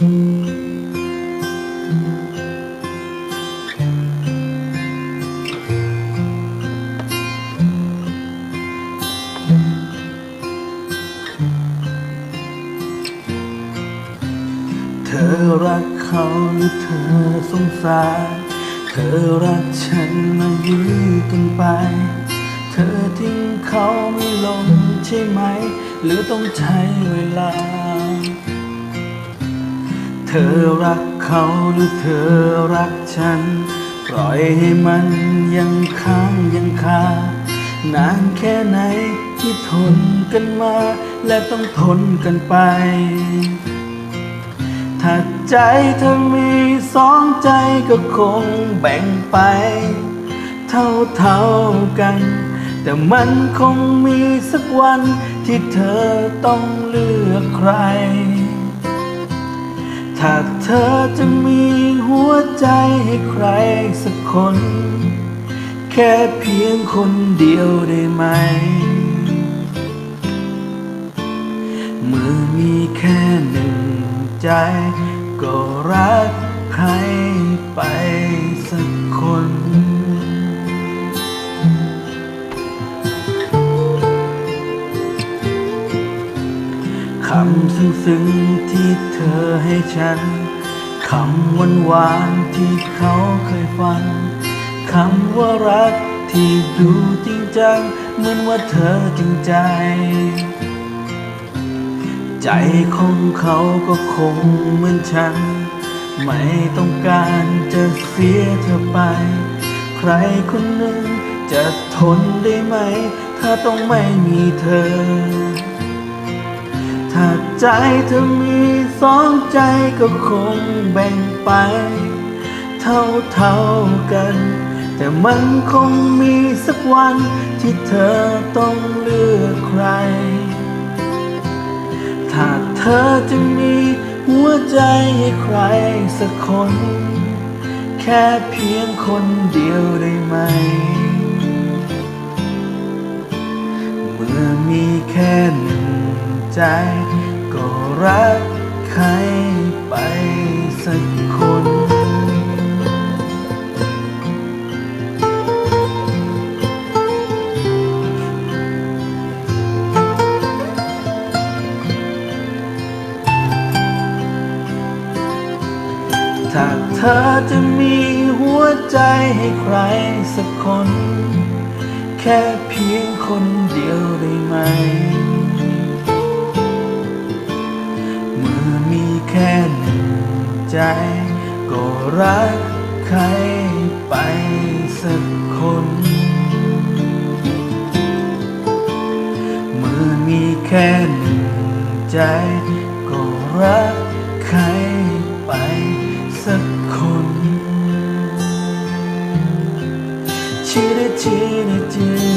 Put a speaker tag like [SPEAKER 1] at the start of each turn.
[SPEAKER 1] เธอรักเขาหรือเธอสงสาร เธอรักฉันมายื้อกันไป เธอทิ้งเขาไม่ลงใช่ไหม หรือต้องใช้เวลา เธอรักเขาหรือเธอรักฉัน ปล่อยให้มันยังค้างยังคานานแค่ไหนที่ทนกันมา และต้องทนกันไป ถ้าใจเธอมีสองใจก็คงแบ่งไป เท่าเท่าๆกัน แต่มันคงมีสักวันที่เธอต้องเลือกใคร ถ้าเธอจะมีหัวใจให้ใครสักคน แค่เพียงคนเดียวได้ไหม เมื่อมีแค่หนึ่งใจ ก็รักใครไปสักคน คำซึ้งๆที่เธอให้ฉัน คำหวานหวานๆที่เขาเคยฟัง คำว่ารักที่ดูจริงจัง เหมือนว่าเธอจริงใจ ใจของเขาก็คงเหมือนฉัน ไม่ต้องการจะเสียเธอไป ใครคนหนึ่งจะทนได้ไหม ถ้าต้องไม่มีเธอ ถ้าใจเธอมีสองใจก็คงแบ่งไป เท่าเท่ากัน แต่มันคงมีสักวันที่เธอต้องเลือกใคร ถ้าเธอจะมีหัวใจให้ใครสักคน แค่เพียงคนเดียวได้ ใจก็รักใครไปสักคนถ้าเธอจะมีหัวใจให้ใครสักคน แค่เพียงคนเดียวได้ไหม ค่หนึ่งใจ ก็รักใครไปสักคน เมื่อมีแค่หนึ่งใจ ก็รักใครไปสักคนชีริชี